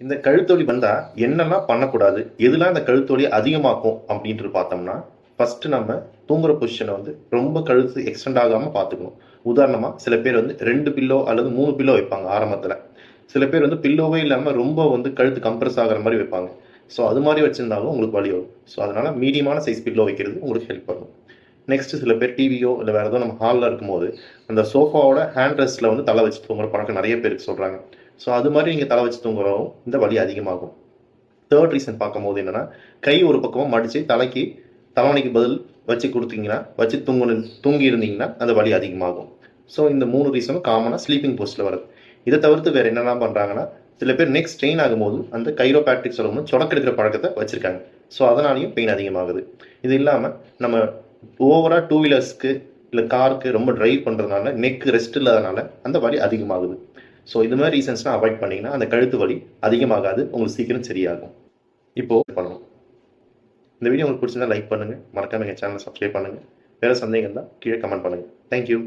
இந்த கழுத்தொலி வந்தால் என்னெல்லாம் பண்ணக்கூடாது? எதுலாம் இந்த கழுத்தொலி அதிகமாக்கும் அப்படின்ட்டு பார்த்தோம்னா ஃபஸ்ட்டு நம்ம தூங்குற பொசிஷனை வந்து ரொம்ப கழுத்து எக்ஸ்டெண்ட் ஆகாமல் பார்த்துக்கணும். உதாரணமாக சில பேர் வந்து ரெண்டு பில்லோ அல்லது மூணு பில்லோ வைப்பாங்க ஆரம்பத்தில். சில பேர் வந்து பில்லோவே இல்லாமல் ரொம்ப வந்து கழுத்து கம்ப்ரஸ் ஆகிற மாதிரி வைப்பாங்க. ஸோ அது மாதிரி வச்சுருந்தாலும் உங்களுக்கு வழி வரும். ஸோ அதனால் மீடியமான சைஸ் பில்லோ வைக்கிறது உங்களுக்கு ஹெல்ப் பண்ணும். நெக்ஸ்ட் சில பேர் டிவியோ இல்லை வேறு ஏதோ நம்ம ஹாலில் இருக்கும்போது அந்த சோஃபாவோட ஹேண்ட் ரெஸ்ட்டில் வந்து தலை வச்சு தூங்குற பழக்கம் நிறைய பேருக்கு சொல்கிறாங்க ஸோ அது மாதிரி நீங்கள் தலை வச்சு தூங்குறோம் இந்த வலி அதிகமாகும். தேர்ட் ரீசன் பார்க்கும்போது என்னென்னா கை ஒரு பக்கமாக மடித்து தலைக்கு தலைவணைக்கு பதில் வச்சு கொடுத்தீங்கன்னா வச்சு தூங்கு தூங்கி இருந்தீங்கன்னா அந்த வலி அதிகமாகும். ஸோ இந்த மூணு ரீசனும் காமனாக ஸ்லீப்பிங் போஸ்ட்டில் வருது. இதை தவிர்த்து வேறு என்னென்ன பண்ணுறாங்கன்னா சில பேர் நெக்ஸ்ட் ஸ்ட்ரெயின் ஆகும்போது அந்த கைரோபேக்டிக் சொல்லணும் சொடக்கெடுக்கிற பழக்கத்தை வச்சுருக்காங்க. ஸோ அதனாலையும் பெயின் அதிகமாகுது. இது இல்லாமல் நம்ம ஓவராக டூ வீலர்ஸ்க்கு இல்லை காருக்கு ரொம்ப ட்ரைவ் பண்ணுறதுனால நெக்கு ரெஸ்ட் இல்லாதனால அந்த வலி அதிகமாகுது. ஸோ இது மாதிரி ரீசன்ஸ்லாம் அவாய்ட் பண்ணிங்கன்னா அந்த கழுத்து வலி அதிகமாகாது உங்களுக்கு சீக்கிரம் சரியாகும். இப்போ பண்ணணும். இந்த வீடியோ உங்களுக்கு பிடிச்சிருந்தா லைக் பண்ணுங்கள் மறக்காம எங்கள் சேனலை சப்ஸ்கிரைப் பண்ணுங்கள் வேறு சந்தேகம் தான் கீழே கமெண்ட் பண்ணுங்கள் தேங்க்யூ